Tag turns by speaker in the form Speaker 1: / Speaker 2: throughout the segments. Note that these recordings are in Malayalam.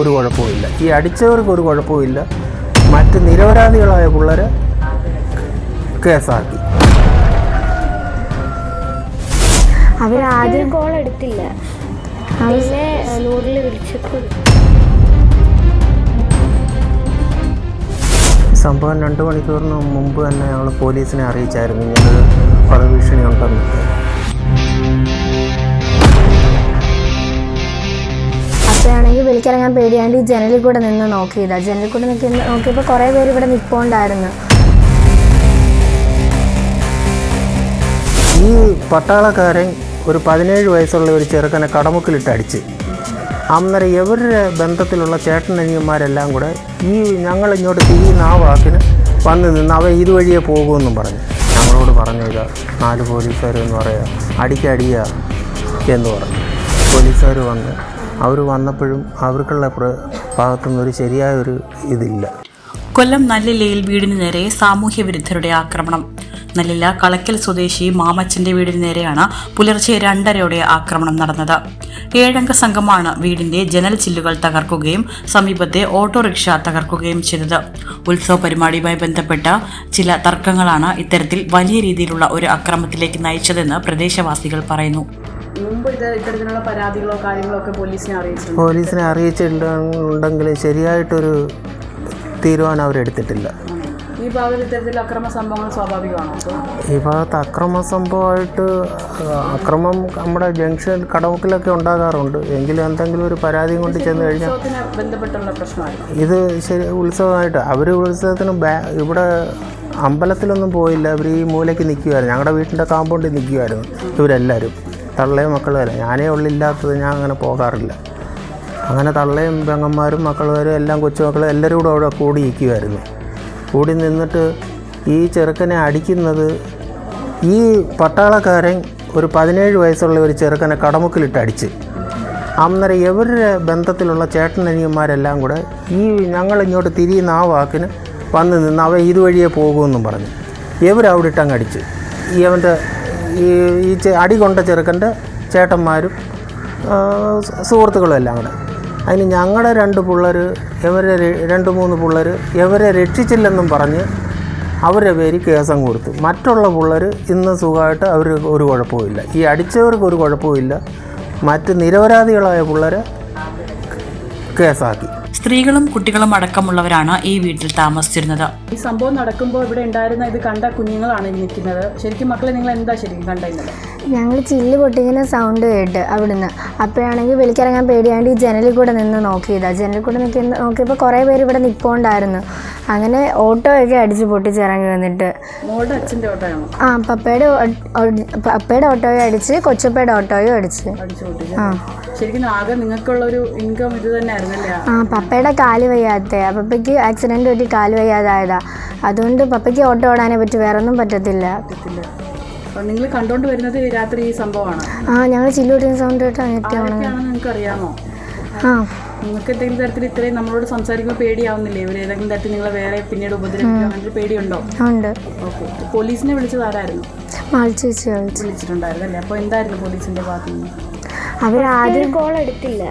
Speaker 1: ഒരു കുഴപ്പമില്ല ഈ അടിച്ചവർക്ക് ഒരു കുഴപ്പമില്ല മറ്റ് നിരപരാധികളായ പിള്ളേരെ കേസാക്കി.
Speaker 2: അവരാദ്യം കോൾ എടുത്തില്ല നൂറിൽ വിളിച്ചപ്പോൾ
Speaker 1: സംഭവം രണ്ട് മണിക്കൂറിന് മുമ്പ് തന്നെ ഞങ്ങൾ പോലീസിനെ അറിയിച്ചായിരുന്നു. ഇങ്ങനൊരു വധഭീഷണി ഉണ്ടെന്ന്.
Speaker 2: വിളിക്കിറങ്ങാൻ പേടിയാണ്ട് ഈ ജനലിൽ കൂടെ നിന്ന് നോക്കിയത്. ജനലിൽ കൂടെ നിൽക്കി നോക്കിയപ്പോൾ കുറേ പേര് ഇവിടെ നിൽപ്പുണ്ടായിരുന്നു
Speaker 1: ഈ പട്ടാളക്കാരൻ ഒരു പതിനേഴ് വയസ്സുള്ള ഒരു ചെറുക്കനെ കടമുക്കിലിട്ട് അടിച്ച്. അന്നേരം ഇവരുടെ ബന്ധത്തിലുള്ള ചേട്ടനനിയന്മാരെല്ലാം കൂടെ ഈ ഞങ്ങൾ ഇങ്ങോട്ട് തിരിയുന്ന ആ വാക്കിന് വന്ന് നിന്ന് അവ ഇതുവഴിയേ പോകുമെന്നും പറഞ്ഞു. ഞങ്ങളോട് പറഞ്ഞു ഇതാ നാല് പോലീസുകാരെന്ന് പറയുക പറയാ അടിക്കടിയ എന്ന് പറഞ്ഞു. പോലീസുകാർ വന്ന് അവർ വന്നപ്പോഴും അവർക്കുള്ള പ്ര ഭാഗത്തുനിന്ന് ഒരു ശരിയായ ഒരു ഇതില്ല.
Speaker 3: കൊല്ലം നല്ലില്ലയിൽ വീടിന് നേരെ സാമൂഹ്യ വിരുദ്ധരുടെ ആക്രമണം. നല്ലില്ല കളക്കൽ സ്വദേശി മാമച്ചന്റെ വീടിന് നേരെയാണ് പുലർച്ചെ രണ്ടരയോടെ ആക്രമണം നടന്നത്. ഏഴംഗ സംഘമാണ് വീടിന്റെ ജനൽ ചില്ലുകൾ തകർക്കുകയും സമീപത്തെ ഓട്ടോറിക്ഷ തകർക്കുകയും ചെയ്തത്. ഉത്സവ പരിപാടിയുമായി ബന്ധപ്പെട്ട ചില തർക്കങ്ങളാണ് ഇത്തരത്തിൽ വലിയ രീതിയിലുള്ള ഒരു അക്രമത്തിലേക്ക് നയിച്ചതെന്ന് പ്രദേശവാസികൾ പറയുന്നു.
Speaker 4: മുമ്പ് ഇത് ഇത്തരത്തിലുള്ള പരാതികളോ കാര്യങ്ങളോ ഒക്കെ പോലീസിനെ അറിയിച്ചിട്ടുണ്ട്.
Speaker 1: പോലീസിനെ അറിയിച്ചിട്ടുണ്ടെങ്കിൽ ശരിയായിട്ടൊരു തീരുമാനം അവരെടുത്തിട്ടില്ല.
Speaker 4: ഈ ഭാഗത്ത് ഇത്തരത്തിൽ അക്രമ സംഭവങ്ങൾ സ്വാഭാവികമാണോ?
Speaker 1: ഈ ഭാഗത്ത് അക്രമ സംഭവമായിട്ട് അക്രമം നമ്മുടെ ജംഗ്ഷൻ കടമുക്കിലൊക്കെ ഉണ്ടാകാറുണ്ട്. എങ്കിലും എന്തെങ്കിലും ഒരു പരാതിയും കൊണ്ട് ചെന്ന് കഴിഞ്ഞാൽ
Speaker 4: ബന്ധപ്പെട്ടുള്ള പ്രശ്നമായിരുന്നു.
Speaker 1: ഇത് ശരി ഉത്സവമായിട്ട്. അവർ ഉത്സവത്തിന് ഇവിടെ അമ്പലത്തിലൊന്നും പോയില്ല. അവർ ഈ മൂലയ്ക്ക് നിൽക്കുമായിരുന്നു ഞങ്ങളുടെ വീട്ടിന്റെ കാമ്പൗണ്ടിൽ നിൽക്കുമായിരുന്നു ഇവരെല്ലാവരും തള്ളയും മക്കളും അല്ല. ഞാനേ ഉള്ളില്ലാത്തത് ഞാൻ അങ്ങനെ പോകാറില്ല. അങ്ങനെ തള്ളയും പെങ്ങന്മാരും മക്കളും എല്ലാം കൊച്ചുമക്കളും എല്ലാവരും കൂടെ അവിടെ കൂടി ഇരിക്കുമായിരുന്നു കൂടി നിന്നിട്ട് ഈ ചെറുക്കനെ അടിക്കുന്നത് ഈ പട്ടാളക്കാരൻ ഒരു പതിനേഴ് വയസ്സുള്ള ഒരു ചെറുക്കനെ കടമുക്കിലിട്ട് അടിച്ച്. അന്നേരം ഇവരുടെ ബന്ധത്തിലുള്ള ചേട്ടനനിയന്മാരെല്ലാം കൂടെ ഈ ഞങ്ങൾ ഇങ്ങോട്ട് തിരിയുന്ന ആ വാക്കിന് വന്ന് നിന്ന് അവ ഇതുവഴിയേ പോകുമെന്നും പറഞ്ഞു. ഇവരവിടെ ഇട്ടങ്ങടിച്ച് ഈ അവന്റെ ഈ അടി കൊണ്ട ചെറുക്കന്റെ ചേട്ടന്മാരും സുഹൃത്തുക്കളും എല്ലാം കൂടെ. അതിന് ഞങ്ങളുടെ രണ്ട് പിള്ളേർ ഇവരെ ര- രണ്ട് മൂന്ന് പിള്ളേർ ഇവരെ രക്ഷിച്ചില്ലെന്നും പറഞ്ഞ് അവരുടെ പേര് കേസം കൊടുത്തു. മറ്റുള്ള പിള്ളേർ ഇന്ന് സുഖമായിട്ട് അവർ ഒരു കുഴപ്പമില്ല ഈ അടിച്ചവർക്ക് ഒരു കുഴപ്പമില്ല മറ്റ് നിരപരാധികളായ പിള്ളേരെ കേസാക്കി.
Speaker 3: സ്ത്രീകളും കുട്ടികളും അടക്കമുള്ളവരാണ് ഈ വീട്ടിൽ താമസിച്ചിരുന്നത്.
Speaker 4: ഈ സംഭവം നടക്കുമ്പോൾ ഇവിടെ ഉണ്ടായിരുന്ന ഇത് കണ്ട കുഞ്ഞുങ്ങളാണ് നിൽക്കുന്നത്. ശരിക്കും മക്കളെ നിങ്ങൾ എന്താ ശരിക്കും കണ്ടിരുന്നത്
Speaker 2: ഞങ്ങൾ ചില്ല് പൊട്ടിങ്ങനെ സൗണ്ട് കേട്ട് അവിടുന്ന്. അപ്പോഴാണെങ്കിൽ വിളിക്കിറങ്ങാൻ പേടിയാണ്ട് ഈ ജനലിൽ കൂടെ നിന്ന് നോക്കിയതാണ് ജനലിൽ കൂടെ നിൽക്കുന്ന നോക്കിയപ്പോൾ കുറേ പേര് ഇവിടെ നിൽപ്പുണ്ടായിരുന്നു അങ്ങനെ ഓട്ടോയൊക്കെ അടിച്ച് വന്നിട്ട്.
Speaker 4: മോളുടെ അച്ഛന്റെ ഓട്ടോയാണോ?
Speaker 2: ആ പപ്പയുടെ പപ്പയുടെ ഓട്ടോയും അടിച്ച് കൊച്ചപ്പയുടെ ഓട്ടോയും അടിച്ച്.
Speaker 4: പൊട്ടിച്ച്.
Speaker 2: ആ.
Speaker 4: ശരിക്കും ആകെ നിങ്ങൾക്കുള്ള ഒരു ഇൻകം ഇത്
Speaker 2: ആ പപ്പയുടെ കാൽ വയ്യാത്ത. പപ്പയ്ക്ക് ആക്സിഡന്റ് പറ്റി കാൽ വയ്യാതായതാ. അതുകൊണ്ട് പപ്പയ്ക്ക് ഓട്ടോ ഓടാനെ പറ്റി വേറെ ഒന്നും പറ്റത്തില്ല.
Speaker 4: നിങ്ങൾ കണ്ടോണ്ട് വരുന്നത് രാത്രി ഈ സംഭവമാണ്.
Speaker 2: ആ ഞങ്ങൾ ചില്ലുപൊട്ടിക്കുന്ന സൗണ്ട് കേട്ട്
Speaker 4: നിങ്ങൾക്ക് അറിയാമോ
Speaker 2: ആ.
Speaker 4: നിങ്ങൾക്ക് എന്തെങ്കിലും തരത്തിൽ ഇത്രയും നമ്മളോട് സംസാരിക്കുമ്പോൾ പേടിയാവുന്നില്ലേ? ഇവർ ഏതെങ്കിലും തരത്തിൽ നിങ്ങളെ വേറെ പിന്നീട് ഉപദ്രവിക്കുക അങ്ങനെ പേടിയുണ്ടോ?
Speaker 2: ഉണ്ട്.
Speaker 4: ഓക്കെ. പോലീസിനെ വിളിച്ചത് ആരായിരുന്നു?
Speaker 2: വിളിച്ചിട്ടുണ്ടായിരുന്നല്ലേ
Speaker 4: വിളിച്ചിട്ടുണ്ടായിരുന്നു അല്ലേ അപ്പോൾ എന്തായിരുന്നു പോലീസിന്റെ ഭാഗത്തു നിന്ന്?
Speaker 2: അവരാദ്യം
Speaker 5: കോൾ എടുത്തില്ല.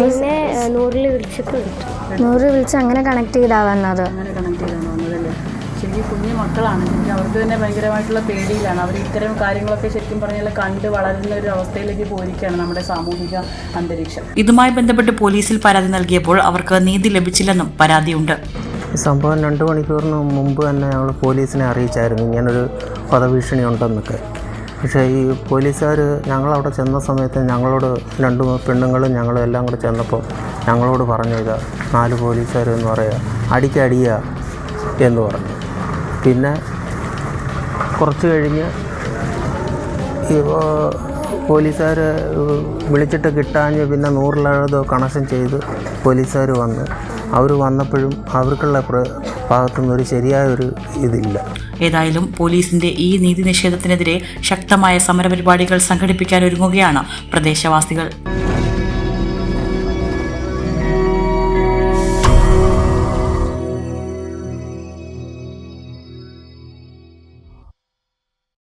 Speaker 5: പിന്നെ നൂറിൽ വിളിച്ചപ്പോൾ നൂറിൽ
Speaker 2: നൂറ് വിളിച്ച് അങ്ങനെ കണക്ട് ചെയ്താ വന്നത്.
Speaker 4: അങ്ങനെ കണക്ട് വന്നതല്ലേ ശരിക്കും കുഞ്ഞു മക്കളാണ്. ശരിക്കും അവർക്ക് തന്നെ ഭയങ്കരമായിട്ടുള്ള പേടിയിലാണ്. അവർ ഇത്തരം കാര്യങ്ങളൊക്കെ ശരിക്കും പറഞ്ഞാൽ കണ്ട് വളരുന്ന ഒരു അവസ്ഥയിലേക്ക് പോയിരിക്കുകയാണ് നമ്മുടെ സാമൂഹിക അന്തരീക്ഷം.
Speaker 3: ഇതുമായി ബന്ധപ്പെട്ട് പോലീസിൽ പരാതി നൽകിയപ്പോൾ അവർക്ക് നീതി ലഭിച്ചില്ലെന്നും പരാതിയുണ്ട്.
Speaker 1: ഈ സംഭവം രണ്ട് മണിക്കൂറിന് മുമ്പ് തന്നെ ഞങ്ങൾ പോലീസിനെ അറിയിച്ചായിരുന്നു. ഇങ്ങനൊരു വധഭീഷണി ഉണ്ടെന്നൊക്കെ പക്ഷേ ഈ പോലീസുകാർ ഞങ്ങളവിടെ ചെന്ന സമയത്ത് ഞങ്ങളോട് രണ്ട് പെണ്ണുങ്ങളും ഞങ്ങളും എല്ലാം കൂടെ ചെന്നപ്പോൾ ഞങ്ങളോട് പറഞ്ഞു ഇതാ നാല് പോലീസുകാർ എന്ന് പറയുക അടിക്കടിയ എന്ന് പറഞ്ഞു. പിന്നെ കുറച്ച് കഴിഞ്ഞ് പോലീസുകാർ വിളിച്ചിട്ട് കിട്ടാഞ്ഞ് പിന്നെ നൂറിലഴുതോ കണക്ഷൻ ചെയ്ത് പോലീസുകാർ വന്ന്. അവർ വന്നപ്പോഴും അവർക്കുള്ള ഭാഗത്തുനിന്ന് ഒരു ശരിയായൊരു ഇതില്ല.
Speaker 3: ഏതായാലും പോലീസിന്റെ ഈ നീതി നിഷേധത്തിനെതിരെ ശക്തമായ സമരപരിപാടികൾ സംഘടിപ്പിക്കാൻ ഒരുങ്ങുകയാണ് പ്രദേശവാസികൾ.